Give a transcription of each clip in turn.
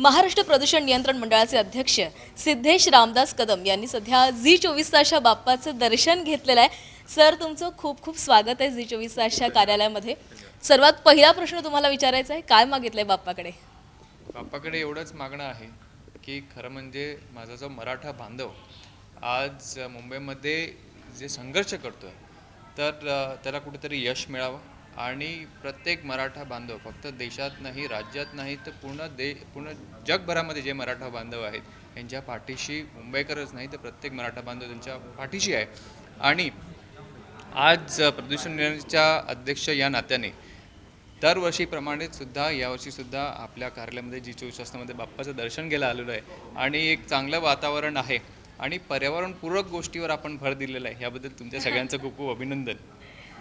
महाराष्ट्र प्रदूषण नियंत्रण मंडळाचे अध्यक्ष सिद्धेश रामदास कदम यांनी सध्या झी चोवीस तासच्या बाप्पाचं दर्शन घेतलेलं आहे. सर तुमचं खूप खूप स्वागत आहे झी चोवीस तासच्या कार्यालयामध्ये. सर्वात पहिला प्रश्न तुम्हाला विचारायचा आहे काय मागितलंय बाप्पाकडे? बाप्पाकडे एवढंच मागणं आहे की खरं म्हणजे माझा जो मराठा बांधव आज मुंबईमध्ये जे संघर्ष करतोय तर त्याला कुठेतरी यश मिळावं. आणि प्रत्येक मराठा बांधव फक्त देशात नाही राज्यात नाही तर पूर्ण दे पूर्ण जगभरामध्ये जे मराठा बांधव आहेत यांच्या पाठीशी मुंबईकरच नाही तर प्रत्येक मराठा बांधव त्यांच्या पाठीशी आहे. आणि आज प्रदूषण नियंत्रणच्या अध्यक्ष या नात्याने दरवर्षीप्रमाणेच सुद्धा यावर्षीसुद्धा आपल्या कार्यालयामध्ये जी चोवीस बाप्पाचं दर्शन घ्यायला आलेलं आहे. आणि एक चांगलं वातावरण आहे. आणि पर्यावरणपूरक गोष्टीवर आपण भर दिलेला आहे. याबद्दल तुमच्या सगळ्यांचं खूप खूप अभिनंदन.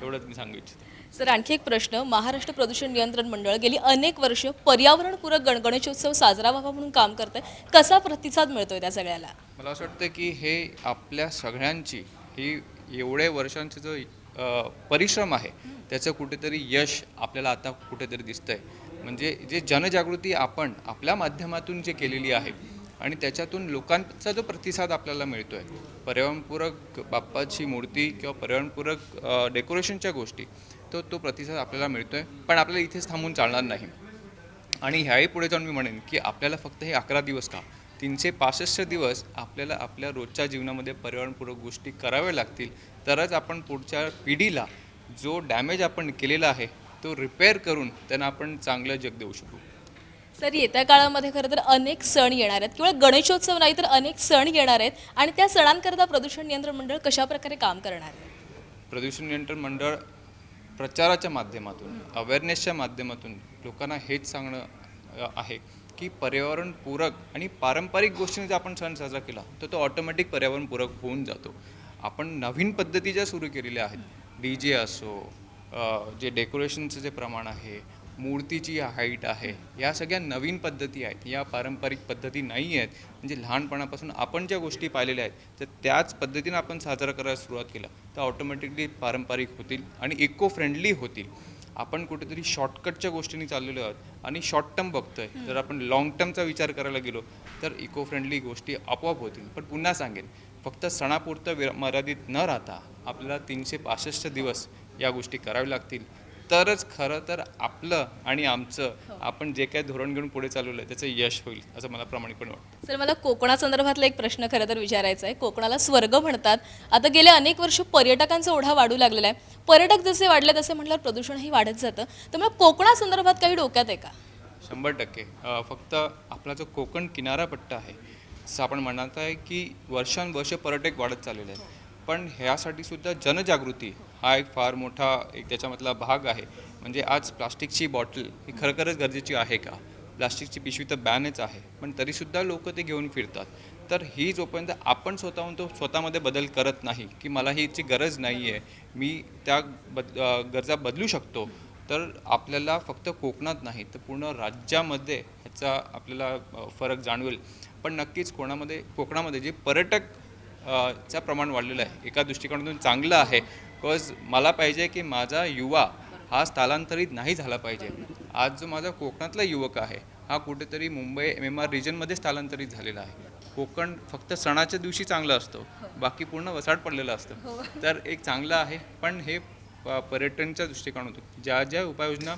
एवढंच मी सांगू इच्छितो. सर आणखी एक प्रश्न. महाराष्ट्र प्रदूषण नियंत्रण मंडळ गेली अनेक वर्ष पर्यावरणपूरक गण गणेशोत्सव साजरा व्हावा म्हणून काम करत आहे कसा प्रतिसाद मिळतोय त्या सगळ्याला? मला असं वाटतं की हे आपल्या सगळ्यांची ही एवढ्या वर्षांचं जो अ, परिश्रम आहे त्याचं कुठेतरी यश आपल्याला आता कुठेतरी दिसतंय. म्हणजे जे जनजागृती आपण आपल्या माध्यमातून जे केलेली आहे आणि त्याच्यातून लोकांचा जो प्रतिसाद आपल्याला मिळतो आहे पर्यावरणपूरक बाप्पाची मूर्ती किंवा पर्यावरणपूरक डेकोरेशनच्या गोष्टी तो तो प्रतिसाद आपल्याला मिळतो आहे पण आपल्याला इथेच थांबून चालणार नाही. आणि ह्याही पुढे जाऊन मी म्हणेन की आपल्याला फक्त हे अकरा दिवस का? तीनशे पासष्ट दिवस आपल्याला आपल्या रोजच्या जीवनामध्ये पर्यावरणपूरक गोष्टी कराव्या लागतील. तरच आपण पुढच्या पिढीला जो डॅमेज आपण केलेला आहे तो रिपेअर करून त्यांना आपण चांगलं जग देऊ शकू. सर येत्या काळामध्ये खरं तर अनेक सण येणार आहेत. केवळ गणेशोत्सव नाही तर अनेक सण येणार आहेत. आणि त्या सणांकरता प्रदूषण नियंत्रण मंडळ कशा प्रकारे काम करणार आहे? प्रदूषण नियंत्रण मंडळ प्रचाराच्या माध्यमातून अवेअरनेसच्या माध्यमातून लोकांना हेच सांगणं आहे की पर्यावरणपूरक आणि पारंपरिक गोष्टीने जर आपण सण साजरा केला तर तो ऑटोमॅटिक पर्यावरणपूरक होऊन जातो. आपण नवीन पद्धती ज्या सुरू केलेल्या आहेत डी जे असो जे डेकोरेशनचं जे प्रमाण आहे मूर्तीची हाईट आहे. या सगळ्या नवीन पद्धती आहेत. या पारंपरिक पद्धती नाही आहेत. म्हणजे लहानपणापासून आपण ज्या गोष्टी पाहिलेल्या आहेत तर त्याच पद्धतीनं आपण साजरा करायला सुरुवात केला तर ऑटोमॅटिकली पारंपरिक होतील आणि इको फ्रेंडली होतील. आपण कुठेतरी शॉर्टकटच्या गोष्टींनी चाललेलो आहोत आणि शॉर्ट टर्म बघतोय जर आपण लाँग टर्मचा विचार करायला गेलो तर इको फ्रेंडली गोष्टी आपोआप होतील. पण पुन्हा सांगेन फक्त सणापुरतं विर मर्यादित न राहता आपल्याला तीनशे पासष्ट दिवस या गोष्टी कराव्या लागतील. तरच खरं तर आपलं आणि आमचं आपण जे काही धोरण घेऊन पुढे चालवलं आहे त्याचं यश होईल असं मला प्रामाणिकपणे वाटतं. सर मला कोकणासंदर्भातला एक प्रश्न खरं तर विचारायचा आहे. कोकणाला स्वर्ग म्हणतात. आता गेले अनेक वर्ष पर्यटकांचा ओढा वाढू लागलेला आहे. पर्यटक जसे वाढले तसे म्हटल्यावर प्रदूषणही वाढत जातं. त्यामुळे कोकणासंदर्भात काही डोक्यात आहे का? शंभर टक्के. फक्त आपला जो कोकण किनारापट्टा आहे जसं आपण म्हणत आहे की वर्षानुवर्ष पर्यटक वाढत चाललेले आहेत. पण ह्यासाठी सुद्धा जनजागृती हा एक फार मोठा एक त्याच्यामधला भाग आहे. म्हणजे आज प्लास्टिकची बॉटल ही खरोखरच गरजेची आहे का? प्लास्टिकची पिशवी तर बॅनच आहे पण तरीसुद्धा लोक ते घेऊन फिरतात. तर ही जोपर्यंत आपण स्वतःहून तो स्वतःमध्ये बदल करत नाही की मला हीची गरज नाही आहे मी त्या बद गरजा बदलू शकतो तर आपल्याला फक्त कोकणात नाही तर पूर्ण राज्यामध्ये ह्याचा आपल्याला फरक जाणवेल. पण नक्कीच कोणामध्ये कोकणामध्ये जे पर्यटक चा चं प्रमाण वाढलेलं आहे एका दृष्टिकोनातून चांगलं आहे बिकॉज मला पाहिजे की माझा युवा हा स्थलांतरित नाही झाला पाहिजे. आज जो माझा कोकणातला युवक आहे हा कुठेतरी मुंबई एम एम आर रिजनमध्ये स्थलांतरित झालेला आहे. कोकण फक्त सणाच्या दिवशी चांगलं असतं बाकी पूर्ण वसाड पडलेलं असतं. तर एक चांगलं आहे पण हे प- पर्यटनच्या दृष्टिकोनातून ज्या ज्या उपाययोजना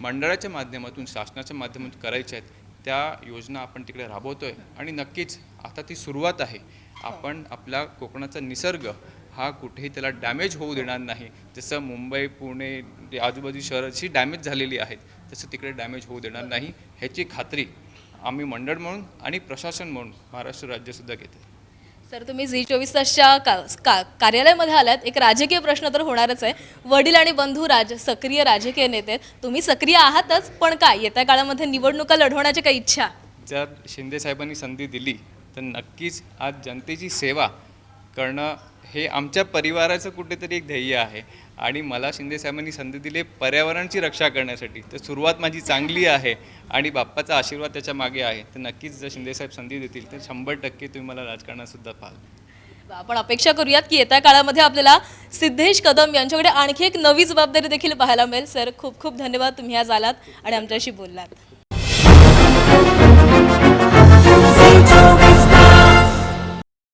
मंडळाच्या माध्यमातून शासनाच्या माध्यमातून करायच्या आहेत त्या योजना आपण तिकडे राबवतोय. आणि नक्कीच आता ती सुरुवात आहे. आपण आपला कोकणाचा निसर्ग हा कुठेही त्याला डॅमेज होऊ देणार नाही. जसं मुंबई पुणे आजूबाजू शहरं अशी डॅमेज झालेली आहेत तसं तिकडे डॅमेज होऊ देणार नाही ह्याची खात्री आम्ही मंडळ म्हणून आणि प्रशासन म्हणून महाराष्ट्र राज्यसुद्धा घेते सर तुम्ही झी चोवीस तासच्या का, का कार्यालयामध्ये आलात. एक राजकीय प्रश्न तर होणारच आहे. वडील आणि बंधू राज सक्रिय राजकीय नेते. तुम्ही सक्रिय आहातच पण काय? येत्या काळामध्ये निवडणुका लढवण्याची काही इच्छा? जर शिंदे साहेबांनी संधी दिली तर नक्कीच आज जनतेची सेवा करणं हे आमच्या परिवाराचं कुठेतरी एक ध्येय आहे. आणि मला शिंदे साहेबांनी संधी दिली पर्यावरणाची रक्षा करण्यासाठी. तर सुरुवात माझी चांगली आहे आणि बाप्पाचा आशीर्वाद त्याच्यामागे आहे. तर नक्कीच जर शिंदे साहेब संधी देतील तर शंभर टक्के तुम्ही मला राजकारणात सुद्धा पाहाल. आपण अपेक्षा करूयात की येत्या काळामध्ये आपल्याला सिद्धेश कदम यांच्याकडे आणखी एक नवी जबाबदारी देखील पाहायला मिळेल. सर खूप खूप धन्यवाद. तुम्ही आज आलात आणि आमच्याशी बोललात.